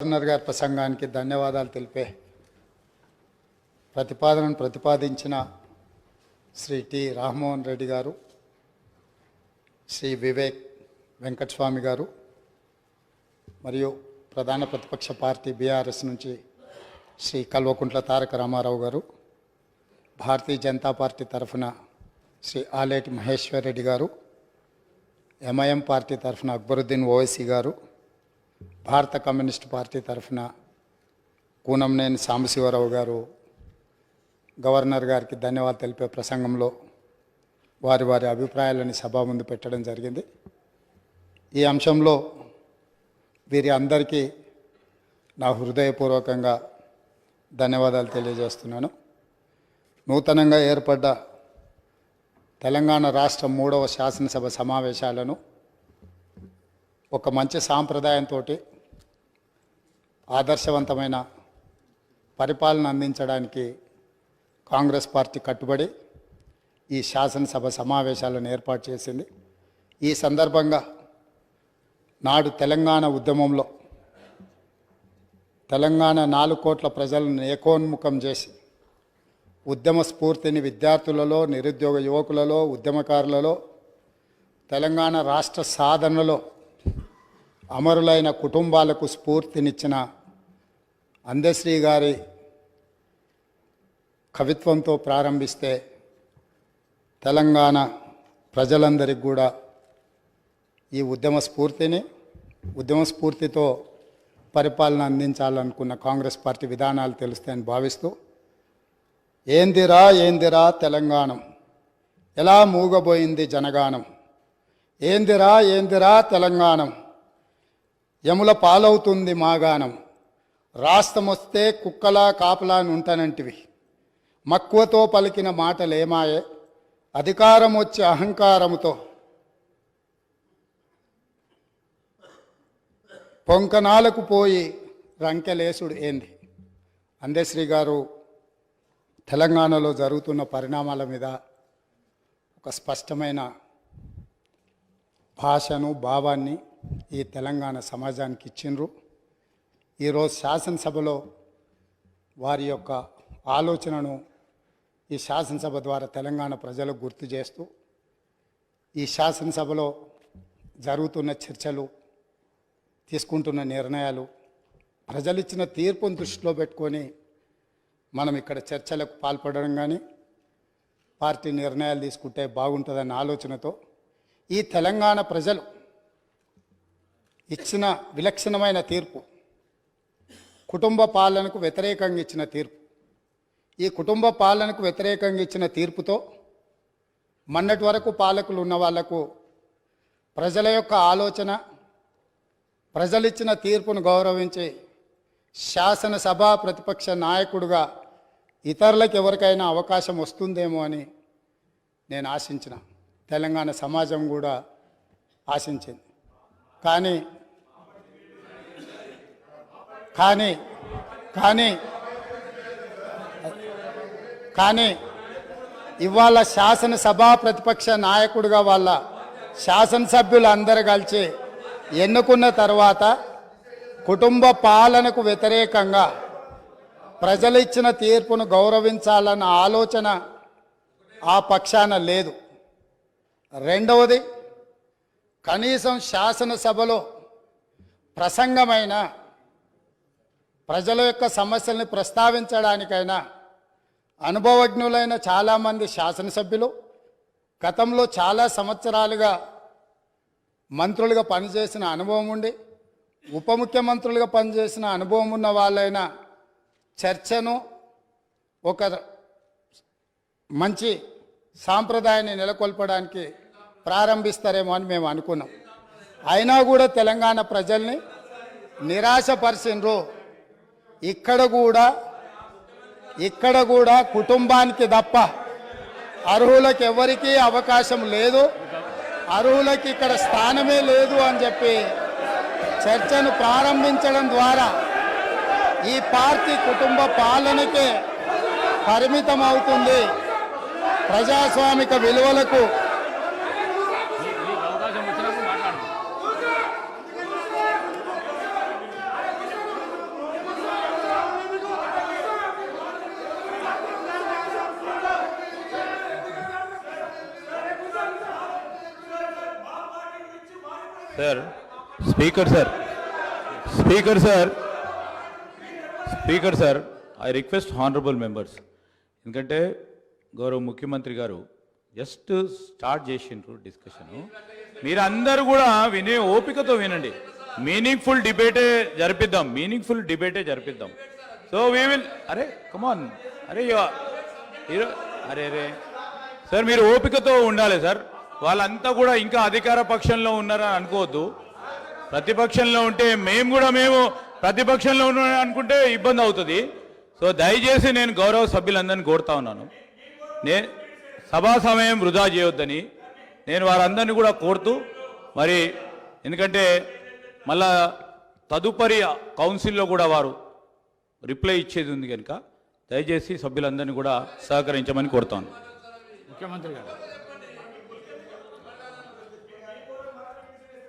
Governor గారి ప్రసంగానికి ధన్యవాదాలు తెలిపే ప్రతిపాదనను ప్రతిపాదించిన శ్రీ టి రామ్మోహన్ రెడ్డి గారు శ్రీ వివేక్ వెంకటస్వామి గారు మరియు ప్రధాన ప్రతిపక్ష పార్టీ బీఆర్ఎస్ నుంచి శ్రీ కల్వకుంట్ల తారక రామారావు గారు భారతీయ జనతా పార్టీ తరఫున శ్రీ ఆలేటి మహేశ్వర్ రెడ్డి గారు ఎంఐఎం పార్టీ తరఫున అక్బరుద్దీన్ ఓవైసీ గారు భారత కమ్యూనిస్ట్ పార్టీ తరఫున కూనంనేని సాంబశివరావు గారు గవర్నర్ గారికి ధన్యవాదాలు తెలిపే ప్రసంగంలో వారి వారి అభిప్రాయాలని సభ ముందు పెట్టడం జరిగింది. ఈ అంశంలో వీరి అందరికీ నా హృదయపూర్వకంగా ధన్యవాదాలు తెలియజేస్తున్నాను. నూతనంగా ఏర్పడ్డ తెలంగాణ రాష్ట్ర మూడవ శాసనసభ సమావేశాలను ఒక మంచి సాంప్రదాయంతో ఆదర్శవంతమైన పరిపాలన అందించడానికి కాంగ్రెస్ పార్టీ కట్టుబడి ఈ శాసనసభ సమావేశాలను ఏర్పాటు చేసింది. ఈ సందర్భంగా నాడు తెలంగాణ ఉద్యమంలో తెలంగాణ నాలుగు కోట్ల ప్రజలను ఏకోన్ముఖం చేసి ఉద్యమ స్ఫూర్తిని విద్యార్థులలో నిరుద్యోగ యువకులలో ఉద్యమకారులలో తెలంగాణ రాష్ట్ర సాధనలో అమరులైన కుటుంబాలకు స్ఫూర్తినిచ్చిన అందశ్రీ గారి కవిత్వంతో ప్రారంభిస్తే తెలంగాణ ప్రజలందరికీ కూడా ఈ ఉద్యమ స్ఫూర్తిని ఉద్యమ స్ఫూర్తితో పరిపాలన అందించాలనుకున్న కాంగ్రెస్ పార్టీ విధానాలు తెలుస్తాయని భావిస్తూ ఏందిరా ఏందిరా తెలంగాణం? ఎలా మూగబోయింది జనగానం ఏందిరా ఏందిరా తెలంగాణం? యముల పాలవుతుంది మాగానం. రాష్ట్రం వస్తే కుక్కలా కాపలా అని మక్కువతో పలికిన మాటలేమాయే. అధికారం వచ్చే అహంకారముతో. పొంకనాలకు పోయి రంకెలేసుడు ఏంది? అందశ్రీ గారు తెలంగాణలో జరుగుతున్న పరిణామాల మీద ఒక స్పష్టమైన భాషను భావాన్ని ఈ తెలంగాణ సమాజానికి ఇచ్చిండ్రు. ఈరోజు శాసనసభలో వారి యొక్క ఆలోచనను ఈ శాసనసభ ద్వారా తెలంగాణ ప్రజలకు గుర్తు చేస్తూ ఈ శాసనసభలో జరుగుతున్న చర్చలు తీసుకుంటున్న నిర్ణయాలు ప్రజలిచ్చిన తీర్పును దృష్టిలో పెట్టుకొని మనం ఇక్కడ చర్చలకు పాల్పడడం కానీ పార్టీ నిర్ణయాలు తీసుకుంటే బాగుంటుందన్న ఆలోచనతో ఈ తెలంగాణ ప్రజలు ఇచ్చిన విలక్షణమైన తీర్పు. కుటుంబ పాలనకు వ్యతిరేకంగా ఇచ్చిన తీర్పు. ఈ కుటుంబ పాలనకు వ్యతిరేకంగా ఇచ్చిన తీర్పుతో మొన్నటి వరకు పాలకులు ఉన్న వాళ్ళకు ప్రజల యొక్క ఆలోచన ప్రజలిచ్చిన తీర్పును గౌరవించి శాసనసభ ప్రతిపక్ష నాయకుడుగా ఇతరులకు ఎవరికైనా అవకాశం వస్తుందేమో అని నేను ఆశించిన. తెలంగాణ సమాజం కూడా ఆశించింది. కానీ కానీ కానీ కానీ ఇవాళ శాసనసభ ప్రతిపక్ష నాయకుడిగా వాళ్ళ శాసనసభ్యులు అందరు కలిసి ఎన్నుకున్న తర్వాత కుటుంబ పాలనకు వ్యతిరేకంగా ప్రజలు ఇచ్చిన తీర్పును గౌరవించాలన్న ఆలోచన ఆ పక్షాన లేదు. రెండవది కనీసం శాసనసభలో ప్రసంగమైన ప్రజల యొక్క సమస్యల్ని ప్రస్తావించడానికైనా అనుభవజ్ఞులైన చాలామంది శాసనసభ్యులు గతంలో చాలా సంవత్సరాలుగా మంత్రులుగా పనిచేసిన అనుభవం ఉండి ఉప ముఖ్యమంత్రులుగా పనిచేసిన అనుభవం ఉన్న వాళ్ళైన చర్చను ఒక మంచి సాంప్రదాయాన్ని నెలకొల్పడానికి ప్రారంభిస్తారేమో అని మేము అనుకున్నాం. అయినా కూడా తెలంగాణ ప్రజల్ని నిరాశపరిచిండ్రు ఇక్కడ కూడా ఇక్కడ కూడా కుటుంబానికి తప్ప అర్హులకు ఎవరికీ అవకాశం లేదు. అర్హులకి ఇక్కడ స్థానమే లేదు అని చెప్పి చర్చను ప్రారంభించడం ద్వారా ఈ పార్టీ కుటుంబ పాలనకే పరిమితం అవుతుంది ప్రజాస్వామిక విలువలకు sir. Speaker sir. Speaker sir. Speaker sir I request honourable members. ఎందుకంటే గౌరవ ముఖ్యమంత్రి గారు జస్ట్ స్టార్ట్ చేసిండ్రు డిస్కషను. మీరందరూ కూడా వినే ఓపికతో వినండి. మీనింగ్ఫుల్ డిబేటే జరిపిద్దాం. మీనింగ్ఫుల్ డిబేటే జరిపిద్దాం. సో వీ విల్ అరే కమాన్ అరే అరే అరే. సార్ మీరు ఓపికతో ఉండాలి సార్. వాళ్ళంతా కూడా ఇంకా అధికార పక్షంలో ఉన్నారని అనుకోవద్దు. ప్రతిపక్షంలో ఉంటే మేము కూడా మేము ప్రతిపక్షంలో ఉన్నా అనుకుంటే ఇబ్బంది అవుతుంది. సో దయచేసి నేను గౌరవ సభ్యులందరినీ కోరుతా ఉన్నాను. నే సభా సమయం వృధా చేయొద్దని నేను వారందరినీ కూడా కోరుతూ మరి ఎందుకంటే మళ్ళా తదుపరి కౌన్సిల్లో కూడా వారు రిప్లై ఇచ్చేది ఉంది కనుక దయచేసి సభ్యులందరినీ కూడా సహకరించమని కోరుతాను ముఖ్యమంత్రి గారు.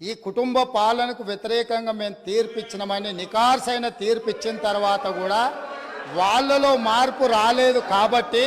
ఈ కుటుంబ పాలనకు వ్యతిరేకంగా మేము తీర్పిచ్చినామని నికార్సైన తీర్పిచ్చిన తర్వాత కూడా వాళ్ళలో మార్పు రాలేదు కాబట్టి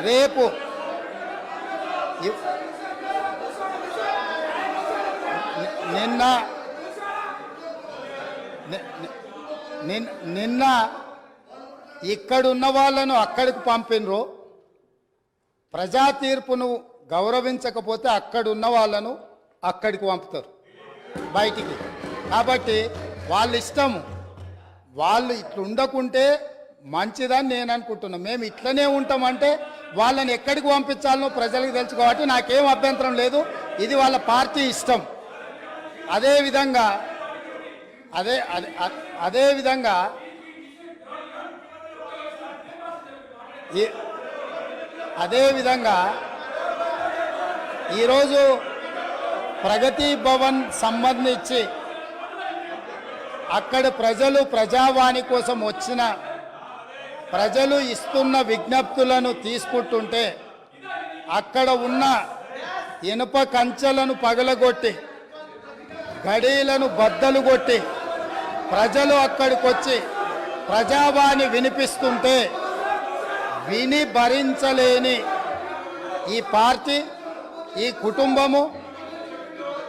రేపు నిన్న నిన్- నిన్న ఇక్కడున్న వాళ్ళను అక్కడికి పంపినరు. ప్రజా తీర్పును గౌరవించకపోతే అక్కడున్న వాళ్ళను అక్కడికి పంపుతారు. బయటికి. కాబట్టి వాళ్ళ ఇష్టము వాళ్ళు ఇట్లా ఉండకుంటే మంచిదని నేను అనుకుంటున్నాను మేము ఇట్లనే ఉంటామంటే వాళ్ళని ఎక్కడికి పంపించాలనో ప్రజలకు తెలుసు కాబట్టి నాకేం అభ్యంతరం లేదు. ఇది వాళ్ళ పార్టీ ఇష్టం. అదే విధంగా అదే అదే అదే విధంగా అదేవిధంగా అదే విధంగా ఈరోజు ప్రగతి భవన్ సంబంధించి అక్కడ ప్రజలు ప్రజావాణి కోసం వచ్చిన ప్రజలు ఇస్తున్న విజ్ఞప్తులను తీసుకుంటుంటే అక్కడ ఉన్న ఇనుప కంచెలను పగలగొట్టి గడీలను బద్దలు కొట్టి ప్రజలు అక్కడికి వచ్చి ప్రజావాణి వినిపిస్తుంటే విని భరించలేని ఈ పార్టీ ఈ కుటుంబము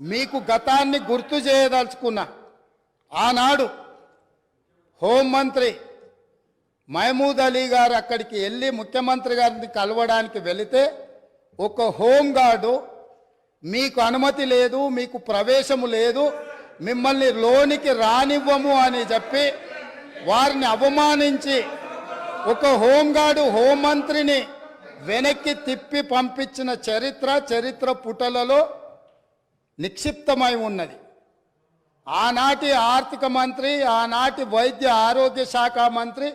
మీకు గతాన్ని గుర్తు చేయదలుచుకున్నా ఆనాడు హోంమంత్రి మహమూద్ అలీ గారు అక్కడికి వెళ్ళి ముఖ్యమంత్రి గారిని కలవడానికి వెళితే ఒక హోంగార్డు మీకు అనుమతి లేదు మీకు ప్రవేశము లేదు మిమ్మల్ని లోనికి రానివ్వము అని చెప్పి వారిని అవమానించి ఒక హోంగార్డు హోంమంత్రిని వెనక్కి తిప్పి పంపించిన చరిత్ర చరిత్ర పుటలలో నిక్షిప్తమై ఉన్నది. ఆనాటి ఆర్థిక మంత్రి ఆనాటి వైద్య ఆరోగ్య శాఖ మంత్రి